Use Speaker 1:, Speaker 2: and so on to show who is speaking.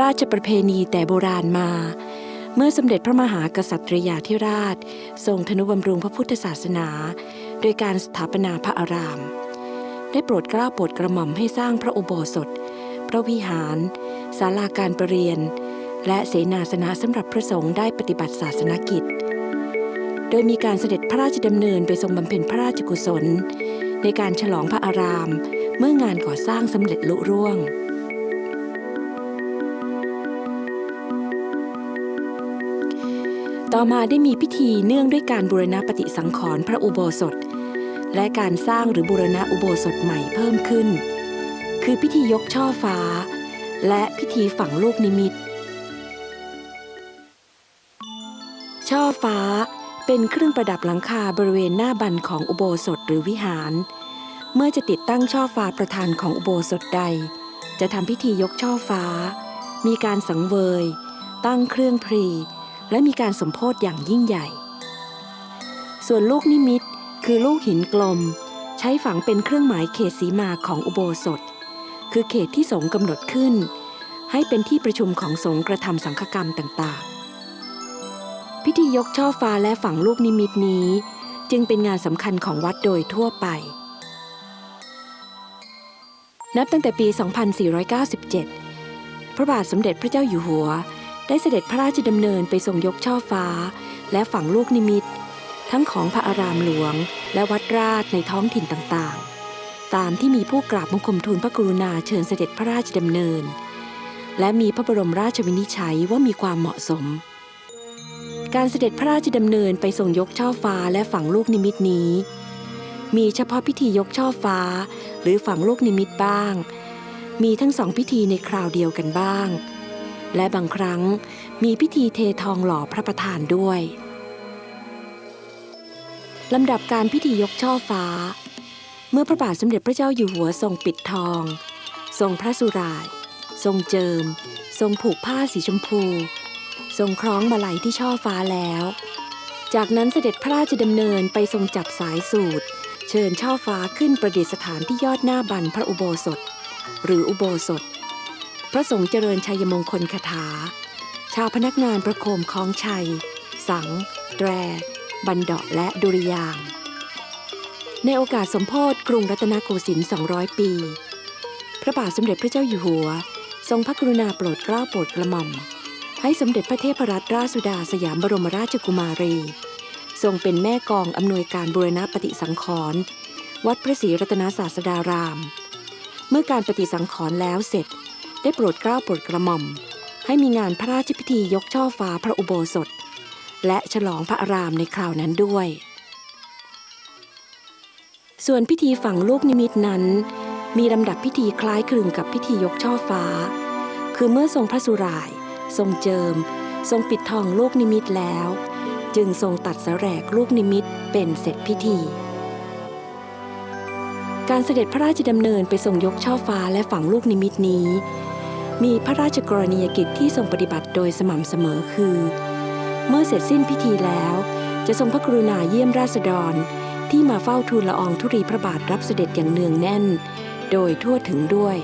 Speaker 1: ราชประเพณีแต่โบราณมา เมื่อสมเด็จพระมหากษัตริยาธิราช ทรงธนุบำรุงพระพุทธศาสนา โดยการสถาปนาพระอาราม ได้โปรดเกล้าโปรดกระหม่อมให้สร้างพระอุโบสถ พระวิหารศาลาการประเรียน และเสนาสนะสำหรับพระสงฆ์ได้ปฏิบัติศาสนกิจ โดยมีการเสด็จพระราชดำเนินไปทรงบำเพ็ญพระราชกุศล ในการฉลองพระอาราม เมื่องานก่อสร้างสำเร็จลุร่วง ต่อมาได้มีพิธีเนื่องด้วยการบูรณะปฏิสังขรณ์พระอุโบสถ และการสร้างหรือบูรณะอุโบสถใหม่เพิ่มขึ้น คือพิธียกช่อฟ้า และพิธีฝังลูกนิมิต ช่อฟ้าเป็นเครื่องประดับหลังคาบริเวณหน้าบันของอุโบสถหรือวิหาร เมื่อจะติดตั้งช่อฟ้าประธานของอุโบสถใด จะทำพิธียกช่อฟ้า มีการสังเวย ตั้งเครื่องพรี และมีการสมโพธิอย่างยิ่งใหญ่ ส่วนลูกนิมิตคือลูกหินกลม ใช้ฝังเป็นเครื่องหมายเขตสีมาของอุโบสถ คือเขตที่สงกำหนดขึ้น ให้เป็นที่ประชุมของสงกระทำสังฆกรรมต่างๆ พิธียกช่อฟ้าและฝังลูกนิมิตนี้ จึงเป็นงานสำคัญของวัดโดยทั่วไป นับตั้งแต่ปี 2497 พระบาทสมเด็จพระเจ้าอยู่หัว ได้เสด็จพระราชดำเนินไปทรงยกช่อฟ้า และฝังลูกนิมิต ทั้งของพระอารามหลวง และวัดราชในท้องถิ่นต่างๆ ตามที่มีผู้กราบบังคมทูลพระกรุณาเชิญเสด็จพระราชดำเนิน และมีพระบรมราชวินิจฉัยว่ามีความเหมาะสม การเสด็จพระราชดำเนินไปทรงยกช่อฟ้าและฝังลูกนิมิตนี้ มีเฉพาะพิธียกช่อฟ้า หรือฝังลูกนิมิตบ้าง มีทั้งสองพิธีในคราวเดียวกันบ้าง และบางครั้งมีพิธีเททองหล่อพระประธานด้วยลำดับการพิธียกช่อฟ้า เมื่อพระบาทสมเด็จพระเจ้าอยู่หัวทรงปิดทอง ทรงพระสุราย ทรงเจิม ทรงผูกผ้าสีชมพู ทรงคล้องมาลัยที่ช่อฟ้าแล้ว จากนั้นเสด็จพระราชดำเนินไปทรงจับสายสูตร เชิญช่อฟ้าขึ้นประดิษฐานที่ยอดหน้าบันพระอุโบสถ หรืออุโบสถ พระสงฆ์เจริญชัยมงคลคาถา ชาวพนักงานประโคมคล้องชัย สัง แตร บันเดาะและดุริยาง ในโอกาสสมโพธิกรุงรัตนโกสินทร์ 200 ปี พระบาทสมเด็จพระเจ้าอยู่หัว ทรงพระกรุณาโปรดเกล้าโปรดกระหม่อม ให้สมเด็จพระเทพรัตนราชสุดาสยามบรมราชกุมารี ทรงเป็นแม่กองอำนวยการบูรณปฏิสังขรณ์วัดพระศรีรัตนศาสดาราม เมื่อการปฏิสังขรณ์แล้วเสร็จ ได้โปรดเกล้าโปรดกระหม่อม ให้มีงานพระราชพิธียกช่อฟ้าพระอุโบสถ และฉลองพระอารามในคราวนั้นด้วย ส่วนพิธีฝังลูกนิมิตนั้น มีลำดับพิธีคล้ายคลึงกับพิธียกช่อฟ้า คือเมื่อทรงพระสุราย ทรงเจิม ทรงปิดทองลูกนิมิตแล้ว จึงทรงตัดสแสรกลูกนิมิตเป็นเสร็จพิธี การเสด็จพระราชดำเนินไปทรงยกช่อฟ้าและฝังลูกนิมิตนี้ มีพระราชกรณียกิจที่ทรงปฏิบัติโดยสม่ำเสมอคือ เมื่อเสร็จสิ้นพิธีแล้ว จะทรงพระกรุณาเยี่ยมราษฎร ที่มาเฝ้าทูลละอองธุรีพระบาทรับเสด็จอย่างเนืองแน่น โดยทั่วถึงด้วย